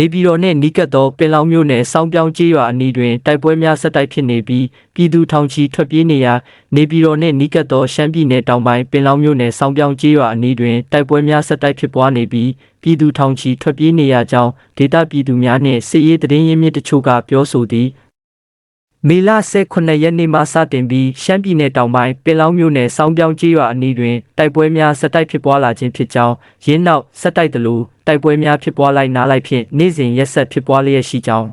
နေပြည်တော်နှင့်နီးကပ်သောပင်လောင်းမြို့နယ်စောင်းပြောင်းကျေးရွာအနီးတွင်တိုက်ပွဲများဆက်တိုက်ဖြစ်နေပြီးပြည်သူထောင်ချီထွက်ပြေးနေရာနေပြည်တော်နှင့်နီးကပ်သောရှမ်းပြည်နယ်တောင်ပိုင်းပင်လောင်းမြို့နယ်စောင်းပြောင်းကျေးရွာအနီးတွင်တိုက်ပွဲများဆက်တိုက်ဖြစ်ပွားနေပြီးပြည်သူထောင်ချီထွက်ပြေးနေရကြောင်းဒေသပြည်သူများနှင့်စစ်ရေးသတင်းရင်းမြစ်တချို့ကပြောဆိုသည် မေလ18ရက်နေ့မှစတင်ပြီးရှမ်းပြည်နယ်တောင်ပိုင်းပင်လောင်းမြို့နယ်စောင်းပြောင်းကျေးရွာအနီးတွင်တိုက်ပွဲများဆက်တိုက်ဖြစ်ပွားလာခြင်းဖြစ်ကြောင်းရင်းနောက်ဆက်တိုက်သလိုတိုက်ပွဲများဖြစ်ပွားလိုက်နားလိုက်ဖြင့်နေ့စဉ်ရက်ဆက်ဖြစ်ပွားလျက်ရှိကြောင်း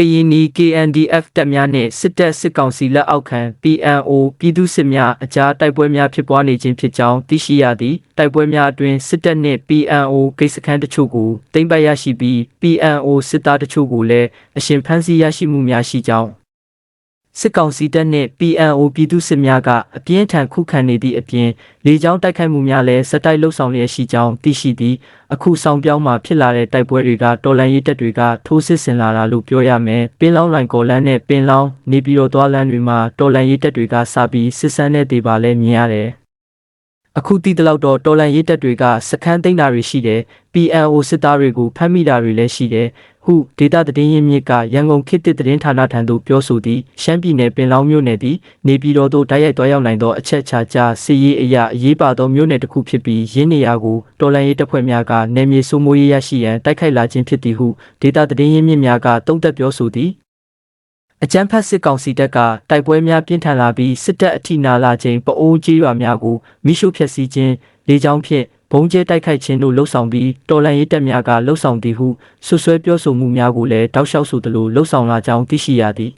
ကရင်နီ KNDF တပ်များနှင့်စစ်တပ်စစ်ကောင်စီလက်အောက်ခံ PNO ပြည်သူစစ်များအကြားတိုက်ပွဲများဖြစ်ပွားနေခြင်းဖြစ်ကြောင်းသိရှိရသည်တိုက်ပွဲများအတွင်စစ်တပ်နှင့် PNO ဂိတ်စခန်းတချို့ကိုတင်ပတ်ရရှိပြီး PNO စစ်သားတချို့ကိုလည်းအရှင်ဖမ်းဆီးရရှိမှုများရှိကြောင်း စစ်ကောင်စီတပ်နှင့် PNO ပြည်သူစစ်များကအပြင်းထန်ခုခံနေသည့်အပြင်လေကြောင်းတိုက်ခိုက်မှုများလည်းစက်တိုက်လှုပ်ဆောင်လျက်ရှိကြောင်းသိရှိပြီးအခုဆောင်ပြောင်းမှာဖြစ်လာတဲ့တိုက်ပွဲတွေကတော်လန်ရေးတပ်တွေကထိုးစစ်ဆင်လာတာလို့ပြောရမယ်ပင်လောင်းလိုင်ကော်လန်းနဲ့ပင်လောင်းနေပြည်တော်သွားလန်းတွေမှာတော်လန်ရေးတပ်တွေကစပြီးစစ်ဆန်းတဲ့ဒေပါလဲမြင်ရတယ် အခုတည်တလောက်တော့တော်လန်ရေးတပ်တွေကစခန်းသိမ်းတာတွေရှိတယ် PNO စစ်သားတွေကိုဖမ်းမိတာတွေလည်းရှိတယ်ဟုဒေတာသတင်းရင်းမြစ်ကရန်ကုန်ခေတ်သစ်သတင်းဌာနထံသို့ပြောဆိုသည်ရှမ်းပြည်နယ်ပင်လောင်းမြို့နယ်သည်နေပြည်တော်သို့တိုက်ရိုက်တွားရောက်နိုင်သောအချက်အခြာကြားစီရေးအရာအရေးပါသောမြို့နယ်တစ်ခုဖြစ်ပြီးရင်းနေရာကိုတော်လန်ရေးတပ်ဖွဲ့များကနယ်မြေစိုးမိုးရေးရရှိရန်တိုက်ခိုက်လာခြင်းဖြစ်သည်ဟုဒေတာသတင်းရင်းမြစ်များကတုံ့တက်ပြောဆိုသည် အကြမ်းဖက်စစ်ကောင်စီတပ်ကတိုက်ပွဲများပြင်းထန်လာပြီးစစ်တပ်အထိနာလာခြင်းပအိုးကြီးရွာများကိုမိရှုဖျက်ဆီးခြင်းလေကြောင်းဖြင့်ဘုံကျဲတိုက်ခိုက်ခြင်းတို့လှုပ်ဆောင်ပြီးတော်လှန်ရေးတပ်များကလှုပ်ဆောင်သည်ဟုဆွဆွဲပြောဆိုမှုများကိုလည်းတောက်လျှောက်ဆိုသလိုလှုပ်ဆောင်လာကြောင်းသိရှိရသည်